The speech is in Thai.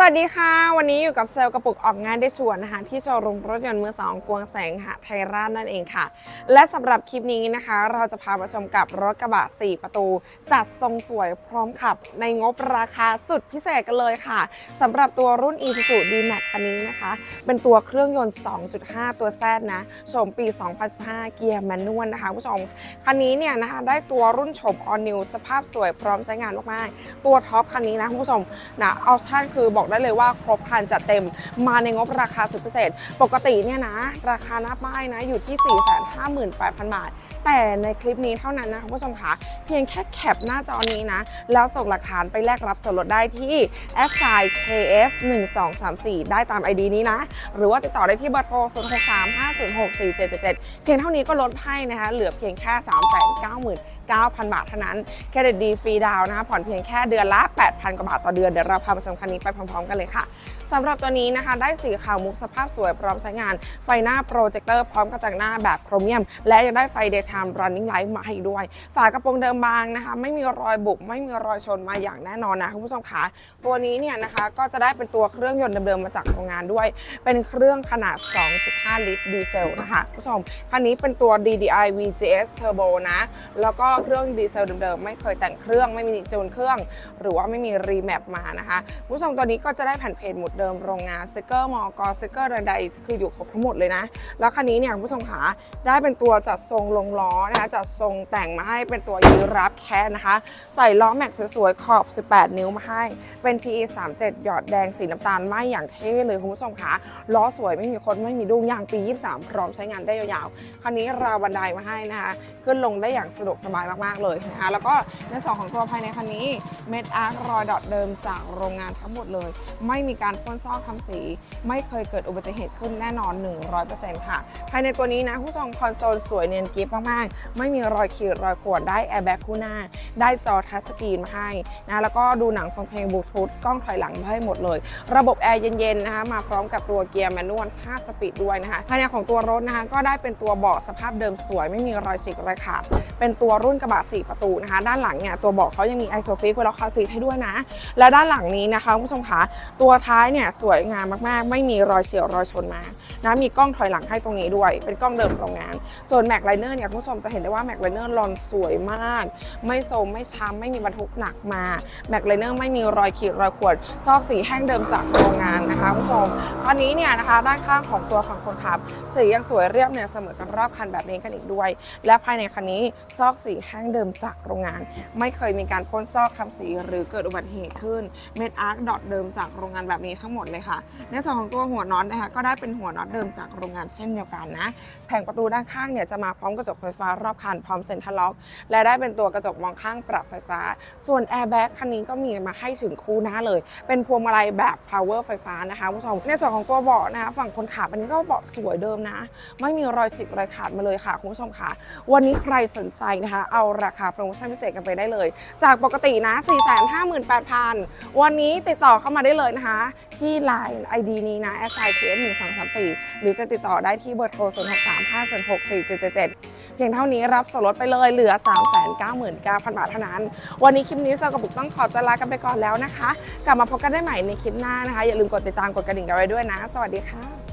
สวัสดีค่ะ วันนี้อยู่กับเซลล์กระปุกออกงานได้ชวนนะคะที่โชว์รูมรถยนต์มือสองกวงแสงหะไทยราชนั่นเองค่ะ และสำหรับคลิปนี้นะคะ เราจะพามาชมกับรถกระบะ 4 ประตู จัดทรงสวยพร้อมขับ ในงบราคาสุดพิเศษกันเลยค่ะสำหรับตัวรุ่น Isuzu D-Max คันนี้นะคะ เป็นตัวเครื่องยนต์ 2.5 ตัวแซดนะโฉมปี 2015 เกียร์แมนนวลนะคะผู้ชมคันนี้เนี่ยนะคะได้ตัวรุ่นโฉม All New สภาพสวยพร้อมใช้งานมากๆตัวท็อปคันนี้นะคุณผู้ชมนะออปชั่นคือบอกได้เลยว่าครบครันจัดเต็มมาในงบราคาสุดพิเศษ ปกติเนี่ยนะ ราคาหน้าป้ายนะอยู่ที่ 458,000 บาทแต่ในคลิปนี้เท่านั้นนะคุณผู้ชมคะเพียงแค่แคปหน้าจอนี้นะ แล้วส่งหลักฐานไปแลกรับส่วนลดได้ที่ s i KS 1 2 3 4 ได้ตาม ID นี้นะ หรือว่าติดต่อได้ที่เบอร์โทร 0 6 3 5 0 6 4 7 7 7 เพียงเท่านี้ก็ลดให้นะคะ เหลือเพียงแค่ 3 9 9 0 0 0บาทเท่านั้น เครดิตดีฟรีดาวน์นะคะผ่อนเพียงแค่เดือนละ 8,000 กว่าบาทต่อเดือน เดี๋ยวเราพาไปชมคันนี้ไปพร้อมๆกันเลยค่ะสำหรับตัวนี้นะคะ ได้สีขาวมุกสภาพสวยพร้อมใช้งาน ไฟหน้าโปรเจคเตอร์พร้อมกระจังหน้าแบบโครเมียม และยังได้ไฟเดย์ไทม์ running light มาให้อีกด้วย ฝากระโปรงเดิมบางนะคะ ไม่มีรอยบุบไม่มีรอยชนมาอย่างแน่นอนนะคุณผู้ชมคะตัวนี้เนี่ยนะคะก็จะได้เป็นตัวเครื่องยนต์เดิมๆมาจากโรงงานด้วย เป็นเครื่องขนาด 2.5 ลิตรดีเซลนะคะคุณผู้ชมคันนี้เป็นตัว DDI VGS Turbo นะแล้วก็เครื่องดีเซลเดิมๆไม่เคยแต่งเครื่องไม่มีจูนเครื่อง หรือว่าไม่มีรีแมปมานะคะคุณผู้ชมตัวนี้ก็จะได้แผ่นเพจหมุดเดิมโรงงานสติกเกอร์มอกสติกเกอร์ใดๆคืออยู่ครบทั้งหมดเลยนะ แล้วคันนี้เนี่ยคุณผู้ชมขาได้เป็นตัวจัดทรงลงล้อนะคะจัดทรงแต่งมาให้เป็นตัวยีรับแค่นะคะ ใส่ล้อแม็กสวยๆขอบ 18 นิ้วมาให้ เป็น PE 37 หยอดแดงสีน้ำตาลไหมอย่างเท่เลยคุณผู้ชมคะล้อสวยไม่มีคนไม่มีดุ้งยางปี 23 พร้อมใช้งานได้ยาวๆคันนี้ราวบันไดมาให้นะคะขึ้นลงได้อย่างสะดวกสบายมากๆเลยนะคะแล้วก็ในส่วนของตัวภายในคันนี้เม็ดอาร์รอยดอทเดิมจากโรงงานทั้งหมดเลยไม่มีการพ่นซอกทำสี ไม่เคยเกิดอุบัติเหตุขึ้นแน่นอน 100%ค่ะ ภายในตัวนี้นะผู้ชมคอนโซลสวยเนียนกริฟมากๆ ไม่มีรอยขีดรอยข่วนได้แอร์แบ็กคู่หน้า ได้จอทัชสกรีนมาให้นะแล้วก็ดูหนังฟังเพลงบลูทูธกล้องถอยหลังได้หมดเลย ระบบแอร์เย็นๆนะคะมาพร้อมกับตัวเกียร์แมนนวล5สปีดด้วยนะคะภายในของตัวรถนะคะก็ได้เป็นตัวเบาะสภาพเดิมสวย ไม่มีรอยฉีกรอยขาดเป็นตัวรุ่นกระบะ4ประตูนะคะ ด้านหลังเนี่ยตัวเบาะเขายังมีไอโซฟิกไว้ล็อกคาซีทให้ด้วยนะ และด้านหลังนี้นะคะคุณผู้ชมคะตัวท้ายเนี่ยสวยงามมากๆ ไม่มีรอยเฉียวรอยชนมานะมีกล้องถอยหลังให้ตรงนี้ด้วย เป็นกล้องเดิมโรงงาน ส่วนแม็กไลเนอร์เนี่ยคุณผู้ชมจะเห็นได้ว่าแม็กไลเนอร์ลอนสวยมาก ไม่โซมไม่ช้ำไม่มีบรรทุกหนักมาแม็กไลเนอร์ไม่มีรอยขีดรอยข่วนซอกสีแห้งเดิมจากโรงงานนะคะคุณผู้ชมคันนี้เนี่ยนะคะด้านข้างของตัวฝั่งคนขับสียังสวยเรียบเนี่ยเสมอกันรอบคันแบบนี้กันอีกด้วย และภายในคันนี้ซอกสีแห้งเดิมจากโรงงาน ไม่เคยมีการพ่นซอกทำสีหรือเกิดอุบัติเหตุขึ้นเม็ดอาร์คดอทเดิมจากโรงงานแบบนี้ทั้งหมดเลยค่ะ ในส่วนของตัวหัวน็อตนะคะก็ได้เป็นหัวน็อตเดิมจากโรงงานเช่นเดียวกันนะ แผงประตูด้านข้างเนี่ยจะมาพร้อมกระจกไฟฟ้ารอบคันพร้อมเซ็นทรัลล็อก และได้เป็นตัวกระจกมองข้างปรับไฟฟ้า ส่วนแอร์แบ็กคันนี้ก็มีมาให้ถึงคู่หน้าเลย เป็นพวงมาลัยแบบ power ไฟฟ้านะคะคุณผู้ชมในส่วนของตัวเบาะนะคะฝั่งคนขับอันนี้ก็เบาะสวยเดิมนะ ไม่มีรอยฉีกรอยขาดมาเลยค่ะคุณผู้ชมค่ะ วันนี้ใครสนใจนะคะ เอาราคาโปรโมชั่นพิเศษกันไปได้เลย จากปกตินะ 458,000 วันนี้ติดต่อเข้ามาได้เลยนะคะ ที่ Line ID นี้นะ s i k s 1 2 3 4 หรือจะติดต่อได้ที่เบอร์โทร 0 6 3 5 0 6 4 7 7 7 เพียงเท่านี้รับส่วนลดไปเลยเหลือ 399,000 บาทเท่านั้น วันนี้คลิปนี้เซลกับบุกต้องขอตัวลากันไปก่อนแล้วนะคะ กลับมาพบกันได้ใหม่ในคลิปหน้านะคะ อย่าลืมกดติดตามกดกระดิ่งกันไว้ด้วยนะ สวัสดีค่ะ